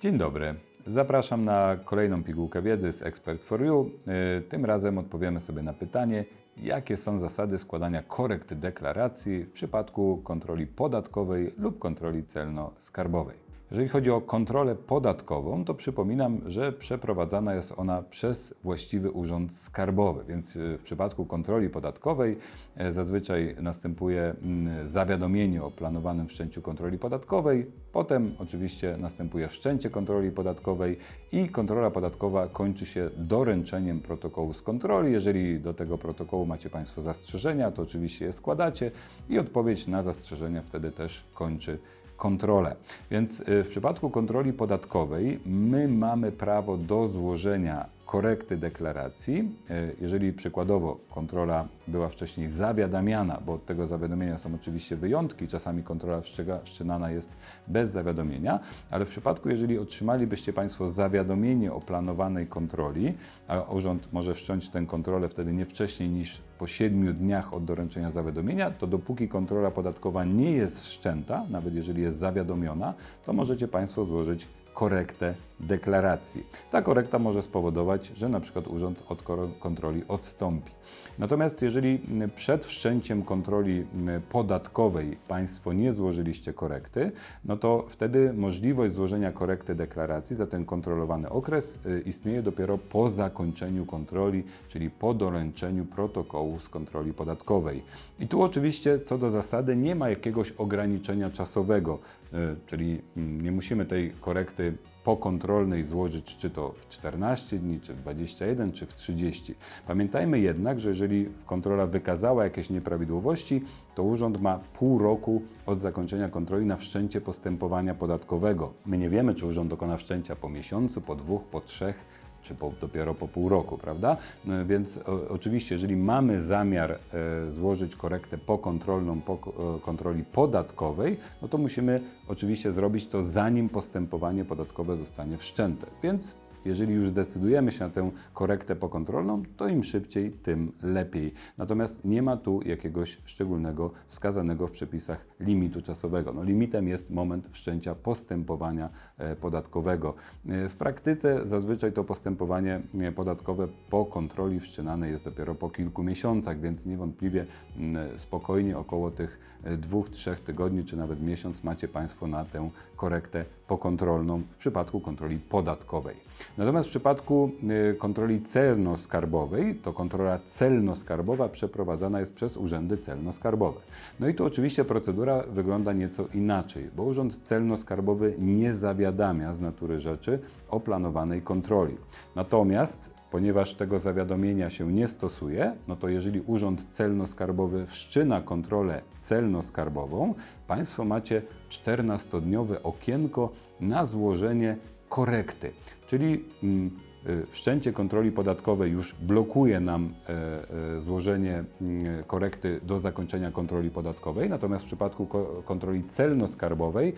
Dzień dobry. Zapraszam na kolejną pigułkę wiedzy z Expert for You. Yy, Tym razem odpowiemy sobie na pytanie, jakie są zasady składania korekt deklaracji w przypadku kontroli podatkowej lub kontroli celno-skarbowej. Jeżeli chodzi o kontrolę podatkową, to przypominam, że przeprowadzana jest ona przez właściwy urząd skarbowy, więc y, w przypadku kontroli podatkowej e, zazwyczaj następuje mm, zawiadomienie o planowanym wszczęciu kontroli podatkowej, potem oczywiście następuje wszczęcie kontroli podatkowej i kontrola podatkowa kończy się doręczeniem protokołu z kontroli. Jeżeli do tego protokołu macie Państwo zastrzeżenia, to oczywiście je składacie i odpowiedź na zastrzeżenia wtedy też kończy kontrolę. Więc y, w przypadku kontroli podatkowej my mamy prawo do złożenia korekty deklaracji. Y, Jeżeli przykładowo kontrola była wcześniej zawiadamiana, bo od tego zawiadomienia są oczywiście wyjątki, czasami kontrola wszczynana jest bez zawiadomienia, ale w przypadku, jeżeli otrzymalibyście Państwo zawiadomienie o planowanej kontroli, a urząd może wszcząć tę kontrolę wtedy nie wcześniej niż po 7 dniach od doręczenia zawiadomienia, to dopóki kontrola podatkowa nie jest wszczęta, nawet jeżeli jest zawiadomiona, to możecie Państwo złożyć korektę deklaracji. Ta korekta może spowodować, że na przykład urząd od kontroli odstąpi. Natomiast jeżeli m, przed wszczęciem kontroli m, podatkowej Państwo nie złożyliście korekty, no to wtedy możliwość złożenia korekty deklaracji za ten kontrolowany okres y, istnieje dopiero po zakończeniu kontroli, czyli po doręczeniu protokołu z kontroli podatkowej. I tu oczywiście co do zasady nie ma jakiegoś ograniczenia czasowego, y, czyli mm, nie musimy tej korekty pokontrolnej złożyć czy to w 14 dni, czy w 21, czy w 30. Pamiętajmy jednak, że jeżeli kontrola wykazała jakieś nieprawidłowości, to urząd ma pół roku od zakończenia kontroli na wszczęcie postępowania podatkowego. My nie wiemy, czy urząd dokona wszczęcia po miesiącu, po dwóch, po trzech, czy po, dopiero po pół roku, prawda? No, więc o, oczywiście, jeżeli mamy zamiar e, złożyć korektę pokontrolną po e, kontroli podatkowej, no to musimy oczywiście zrobić to zanim postępowanie podatkowe zostanie wszczęte. Więc jeżeli już zdecydujemy się na tę korektę pokontrolną, to im szybciej, tym lepiej. Natomiast nie ma tu jakiegoś szczególnego wskazanego w przepisach limitu czasowego. No, limitem jest moment wszczęcia postępowania e, podatkowego. E, W praktyce zazwyczaj to postępowanie e, podatkowe po kontroli wszczynane jest dopiero po kilku miesiącach, więc niewątpliwie m, spokojnie około tych dwóch, trzech tygodni, czy nawet miesiąc macie Państwo na tę korektę pokontrolną w przypadku kontroli podatkowej. Natomiast w przypadku y, kontroli celno-skarbowej, to kontrola celno-skarbowa przeprowadzana jest przez urzędy celno-skarbowe. No i tu oczywiście procedura wygląda nieco inaczej, bo urząd celno-skarbowy nie zawiadamia z natury rzeczy o planowanej kontroli. Natomiast ponieważ tego zawiadomienia się nie stosuje, no to jeżeli Urząd Celno-Skarbowy wszczyna kontrolę celno-skarbową, Państwo macie 14-dniowe okienko na złożenie korekty. Czyli mm, y, wszczęcie kontroli podatkowej już blokuje nam e, e, złożenie mm, korekty do zakończenia kontroli podatkowej, natomiast w przypadku ko- kontroli celno-skarbowej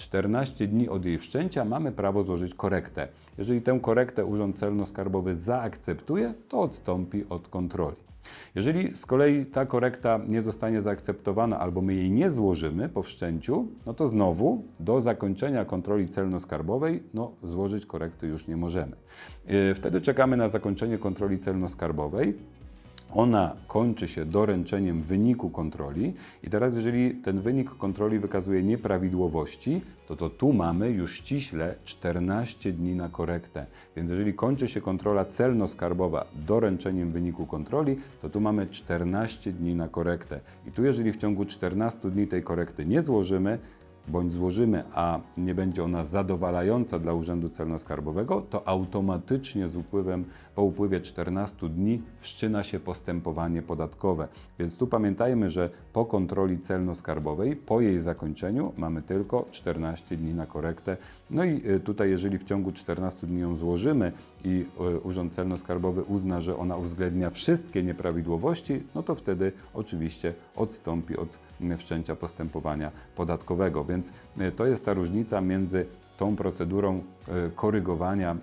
14 dni od jej wszczęcia mamy prawo złożyć korektę. Jeżeli tę korektę Urząd Celno-Skarbowy zaakceptuje, to odstąpi od kontroli. Jeżeli z kolei ta korekta nie zostanie zaakceptowana albo my jej nie złożymy po wszczęciu, no to znowu do zakończenia kontroli celno-skarbowej no, złożyć korekty już nie możemy. Yy, Wtedy czekamy na zakończenie kontroli celno-skarbowej. Ona kończy się doręczeniem wyniku kontroli i teraz jeżeli ten wynik kontroli wykazuje nieprawidłowości, to to tu mamy już ściśle 14 dni na korektę. Więc jeżeli kończy się kontrola celno-skarbowa doręczeniem wyniku kontroli, to tu mamy 14 dni na korektę. I tu jeżeli w ciągu 14 dni tej korekty nie złożymy, bądź złożymy, a nie będzie ona zadowalająca dla Urzędu Celno-Skarbowego, to automatycznie z upływem, po upływie 14 dni wszczyna się postępowanie podatkowe. Więc tu pamiętajmy, że po kontroli celno-skarbowej, po jej zakończeniu mamy tylko 14 dni na korektę. No i y, tutaj, jeżeli w ciągu 14 dni ją złożymy i y, Urząd Celno-Skarbowy uzna, że ona uwzględnia wszystkie nieprawidłowości, no to wtedy oczywiście odstąpi od wszczęcia postępowania podatkowego. Więc y, to jest ta różnica między tą procedurą y, korygowania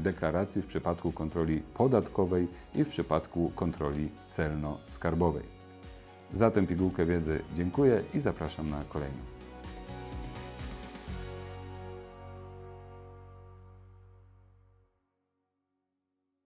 deklaracji w przypadku kontroli podatkowej i w przypadku kontroli celno-skarbowej. Za tę pigułkę wiedzy dziękuję i zapraszam na kolejną.